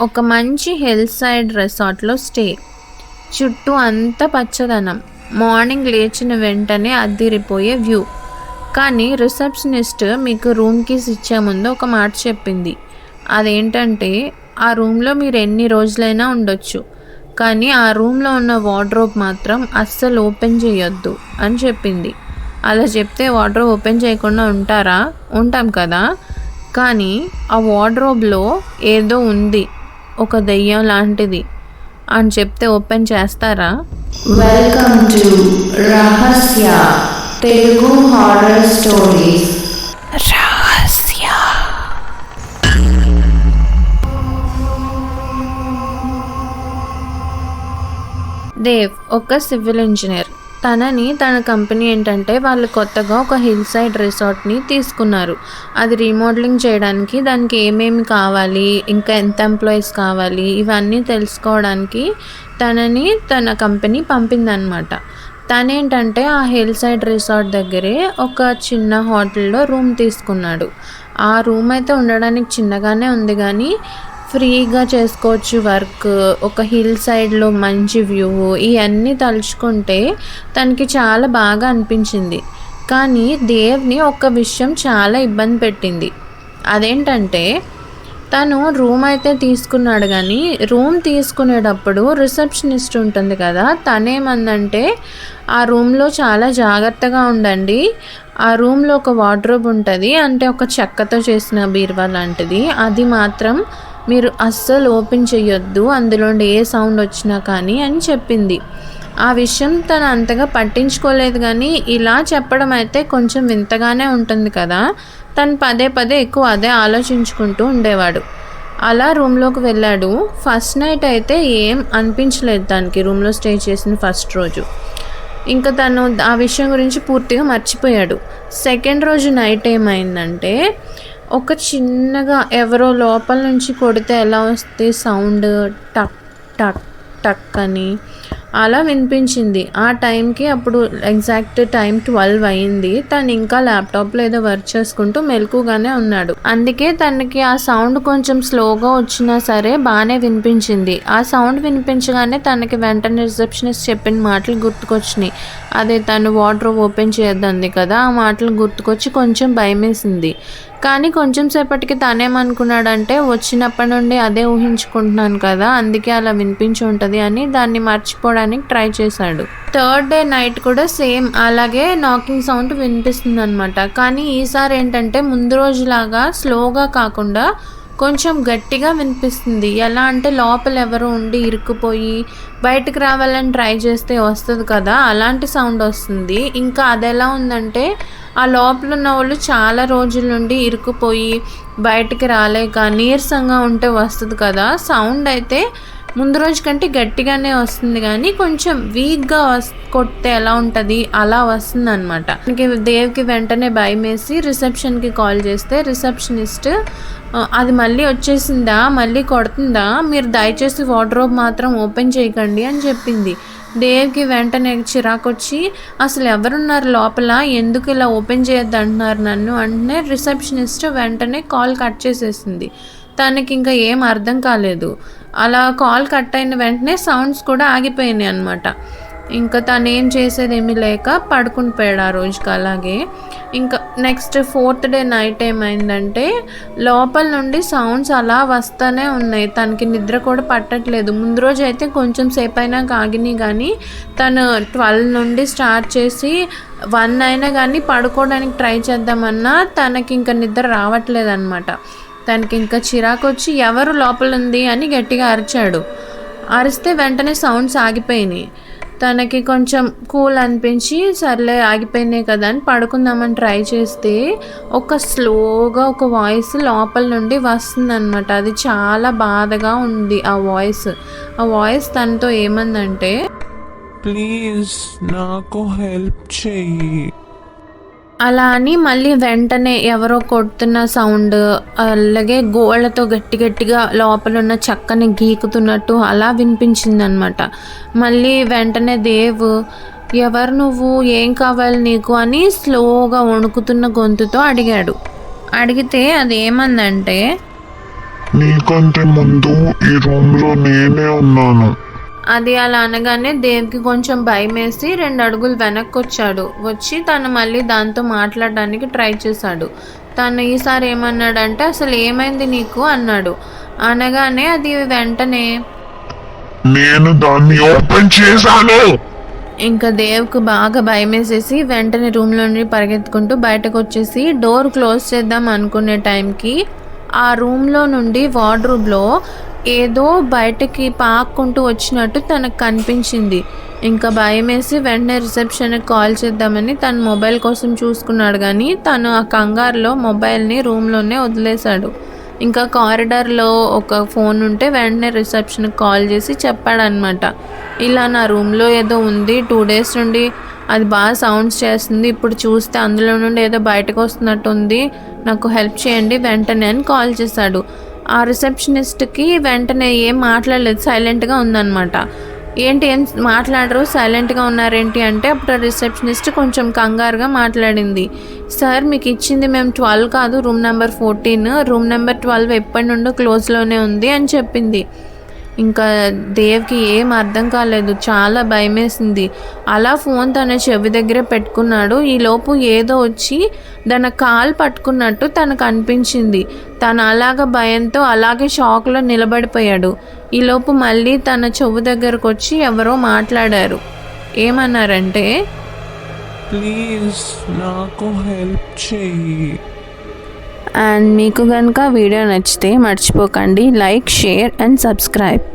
ఒక మంచి hill side రెసార్ట్లో stay. చుట్టూ అంత పచ్చదనం. మార్నింగ్ లేచిన వెంటనే అద్దిరిపోయే వ్యూ. కానీ రిసెప్షనిస్ట్ మీకు రూమ్ కీస్ ఇచ్చే ముందు ఒక మాట చెప్పింది. అదేంటంటే ఆ రూమ్లో మీరు ఎన్ని రోజులైనా ఉండొచ్చు. కానీ ఆ రూమ్లో ఉన్న వార్డ్రోబ్ మాత్రం అస్సలు ఓపెన్ చేయొద్దు అని చెప్పింది. అలా చెప్తే వార్డ్రోబ్ ఓపెన్ చేయకుండా ఉంటారా? ఉంటాం కదా? కానీ ఆ వార్డ్రోబ్లో ఏదో ఉంది. ఒక దెయ్యం లాంటిది. అని చెప్తే ఓపెన్ చేస్తారా? వెల్కమ్ టు రహస్య తెలుగు హారర్ స్టోరీస్ దేవ్ ఒక సివిల్ ఇంజనీర్. తనని తన కంపెనీ ఏంటంటే వాళ్ళు కొత్తగా ఒక హిల్ సైడ్ రిసార్ట్ని తీసుకున్నారు. అది రీమోడలింగ్ చేయడానికి దానికి ఏమేమి కావాలి ఇంకా ఎంత ఎంప్లాయీస్ కావాలి ఇవన్నీ తెలుసుకోవడానికి తనని తన కంపెనీ పంపిందనమాట తనేంటంటే ఆ హిల్ సైడ్ రిసార్ట్ దగ్గరే ఒక చిన్న హోటల్లో రూమ్ తీసుకున్నాడు. ఆ రూమ్ అయితే ఉండడానికి చిన్నగానే ఉంది కానీ ఫ్రీగా చేసుకోవచ్చు వర్క్ ఒక హిల్ సైడ్లో మంచి వ్యూ ఇవన్నీ తలుచుకుంటే తనకి చాలా బాగా అనిపించింది. కానీ దేవ్ని ఒక విషయం చాలా ఇబ్బంది పెట్టింది. అదేంటంటే తను రూమ్ అయితే తీసుకున్నాడు కానీ రూమ్ తీసుకునేటప్పుడు రిసెప్షనిస్ట్ ఉంటుంది కదా తనేమందంటే ఆ రూమ్లో చాలా జాగ్రత్తగా ఉండండి. ఆ రూమ్లో ఒక వార్డ్రోబ్ ఉంటుంది అంటే ఒక చెక్కతో చేసిన బీరువా లాంటిది. అది మాత్రం మీరు అస్సలు ఓపెన్ చేయొద్దు అందులో ఏ సౌండ్ వచ్చినా కానీ అని చెప్పింది. ఆ విషయం తను అంతగా పట్టించుకోలేదు కానీ ఇలా చెప్పడం అయితే కొంచెం వింతగానే ఉంటుంది కదా? తను పదే పదే ఎక్కువ అదే ఆలోచించుకుంటూ ఉండేవాడు. అలా రూమ్లోకి వెళ్ళాడు. ఫస్ట్ నైట్ అయితే ఏం అనిపించలేదు దానికి రూమ్లో స్టే చేసిన ఫస్ట్ రోజు. ఇంకా తను ఆ విషయం గురించి పూర్తిగా మర్చిపోయాడు. సెకండ్ రోజు నైట్ ఏమైందంటే ఒక చిన్నగా ఎవరో లోపల నుంచి కొడితే ఎలా వస్తే సౌండ్ టక్ టక్ టక్ అని. అలా వినిపించింది. ఆ టైంకి అప్పుడు ఎగ్జాక్ట్ టైం ట్వెల్వ్ అయింది. తను ఇంకా ల్యాప్టాప్లో ఏదో వర్క్ చేసుకుంటూ మెలకుగానే ఉన్నాడు. అందుకే తనకి ఆ సౌండ్ కొంచెం స్లోగా వచ్చినా సరే బాగానే వినిపించింది. ఆ సౌండ్ వినిపించగానే తనకి వెంటనే రిసెప్షనిస్ట్ చెప్పిన మాటలు గుర్తుకొచ్చినాయి. అదే తను వాటర్ ఓపెన్ చేయొద్దంది కదా ఆ మాటలు గుర్తుకొచ్చి కొంచెం భయమేసింది. కానీ కొంచెం సేపటికి తనేమనుకున్నాడంటే వచ్చినప్పటి నుండి అదే ఊహించుకుంటున్నాను కదా అందుకే అలా వినిపించి ఉంటుంది అని దాన్ని మర్చిపోవడానికి ట్రై చేశాడు. థర్డ్ డే నైట్ కూడా సేమ్ అలాగే నాకింగ్ సౌండ్ వినిపిస్తుంది అనమాట కానీ ఈసారి ఏంటంటే ముందు రోజులాగా స్లోగా కాకుండా కొంచెం గట్టిగా వినిపిస్తుంది. ఎలా అంటే లోపల ఎవరు ఉండి ఇరుక్కుపోయి బయటకు రావాలని ట్రై చేస్తే వస్తుంది కదా అలాంటి సౌండ్ వస్తుంది. ఇంకా అది ఎలా ఉందంటే ఆ లోపల ఉన్న వాళ్ళు చాలా రోజుల నుండి ఇరుక్కుపోయి బయటికి రాలేక నీరసంగా ఉంటే వస్తుంది కదా సౌండ్ అయితే ముందు రోజు కంటే గట్టిగానే వస్తుంది కానీ కొంచెం వీక్గా వస్ కొడితే ఎలా ఉంటుంది? అలా వస్తుంది అనమాట దేవ్కి వెంటనే భయం వేసి రిసెప్షన్కి కాల్ చేస్తే రిసెప్షనిస్ట్ అది మళ్ళీ వచ్చేసిందా? మళ్ళీ కొడుతుందా? మీరు దయచేసి వార్డ్రోబ్ మాత్రం ఓపెన్ చేయకండి అని చెప్పింది. దేవ్కి వెంటనే చిరాకు వచ్చి అసలు ఎవరున్నారు లోపల? ఎందుకు ఇలా ఓపెన్ చేయొద్దు అంటున్నారు నన్ను? అంటే రిసెప్షనిస్ట్ వెంటనే కాల్ కట్ చేసేసింది. తనకి ఇంకా ఏం అర్థం కాలేదు. అలా కాల్ కట్ అయిన వెంటనే సౌండ్స్ కూడా ఆగిపోయినాయి అనమాట ఇంకా తను ఏం చేసేది ఏమీ లేక పడుకుని పోయాడు ఆ రోజుకి అలాగే. ఇంకా నెక్స్ట్ ఫోర్త్ డే నైట్ ఏమైందంటే లోపల నుండి సౌండ్స్ అలా వస్తూనే ఉన్నాయి. తనకి నిద్ర కూడా పట్టట్లేదు. ముందు రోజు అయితే కొంచెం సేపు అయినా కాగినాయి కానీ తను ట్వెల్వ్ నుండి స్టార్ట్ చేసి వన్ అయినా కానీ పడుకోవడానికి ట్రై చేద్దామన్నా తనకి ఇంకా నిద్ర రావట్లేదు అనమాట తనకి ఇంకా చిరాకు వచ్చి ఎవరు లోపల ఉంది అని గట్టిగా అరిచాడు. అరిస్తే వెంటనే సౌండ్స్ ఆగిపోయినాయి. తనకి కొంచెం కూల్ అనిపించి సర్లే ఆగిపోయినాయి కదా అని పడుకుందామని ట్రై చేస్తే ఒక స్లోగా ఒక వాయిస్ లోపల నుండి వస్తుందన్నమాట. అది చాలా బాధగా ఉంది ఆ వాయిస్. ఆ వాయిస్ తనతో ఏమందంటే ప్లీజ్ నాకు హెల్ప్ చెయ్యి. అలా అని మళ్ళీ వెంటనే ఎవరో కొడుతున్న సౌండ్ అలాగే గోళ్ళతో గట్టి గట్టిగా లోపల ఉన్న చక్కని గీకుతున్నట్టు అలా వినిపించిందనమాట. మళ్ళీ వెంటనే దేవ్ ఎవరు నువ్వు? ఏం కావాలి నీకు? అని స్లోగా వణుకుతున్న గొంతుతో అడిగాడు. అడిగితే అది ఏమందంటే నీకంటే ముందు ఈ రూమ్లో నేనే ఉన్నాను. అది అలా అనగానే దేవ్కి కొంచెం భయం వేసి రెండు అడుగులు వెనక్కి వచ్చాడు వచ్చి తను మళ్ళీ దాంతో మాట్లాడడానికి ట్రై చేశాడు. తను ఈసారి ఏమన్నాడంటే అసలు ఏమైంది నీకు? అన్నాడు. అనగానే అది వెంటనే నేను దాన్ని ఓపెన్ చేశాను. ఇంకా దేవ్కు బాగా భయం వేసేసి వెంటనే రూమ్లో నుండి పరిగెత్తుకుంటూ బయటకు వచ్చేసి డోర్ క్లోజ్ చేద్దాం అనుకునే టైంకి ఆ రూమ్లో నుండి వార్డ్రూబ్లో ఏదో బయటకి పాక్కుంటూ వచ్చినట్టు తనకు కనిపించింది. ఇంకా భయం వేసి వెంటనే రిసెప్షన్కి కాల్ చేద్దామని తన మొబైల్ కోసం చూసుకున్నాడు కానీ తను ఆ కంగారులో మొబైల్ని రూమ్లోనే వదిలేశాడు. ఇంకా కారిడార్లో ఒక ఫోన్ ఉంటే వెంటనే రిసెప్షన్కి కాల్ చేసి చెప్పాడనమాట ఇలా నా రూమ్లో ఏదో ఉంది టూ డేస్ నుండి అది బాగా సౌండ్స్ చేస్తుంది ఇప్పుడు చూస్తే అందులో నుండి ఏదో బయటకు వస్తున్నట్టు ఉంది నాకు హెల్ప్ చేయండి వెంటనే అని కాల్ చేశాడు. ఆ రిసెప్షనిస్ట్కి వెంటనే ఏం మాట్లాడలేదు సైలెంట్గా ఉందన్నమాట. ఏంటి ఏం మాట్లాడరు సైలెంట్గా ఉన్నారేంటి అంటే అప్పుడు రిసెప్షనిస్ట్ కొంచెం కంగారుగా మాట్లాడింది. సార్ మీకు ఇచ్చింది మేము ట్వెల్వ్ కాదు room number fourteen. Room number twelve ఎప్పటి నుండో క్లోజ్లోనే ఉంది అని చెప్పింది. ఇంకా దేవ్కి ఏం అర్థం కాలేదు చాలా భయమేసింది. అలా ఫోన్ తన చెవి దగ్గరే పెట్టుకున్నాడు. ఈలోపు ఏదో వచ్చి తన కాల్ పట్టుకున్నట్టు తనకు అనిపించింది. తను అలాగ భయంతో అలాగే షాక్లో నిలబడిపోయాడు. ఈలోపు మళ్ళీ తన చెవు దగ్గరకు వచ్చి ఎవరో మాట్లాడారు. ఏమన్నారంటే ప్లీజ్ నాకు హెల్ప్ చెయ్యి. అండ్ మీకు కనుక వీడియో నచ్చితే మర్చిపోకండి. Like share and subscribe.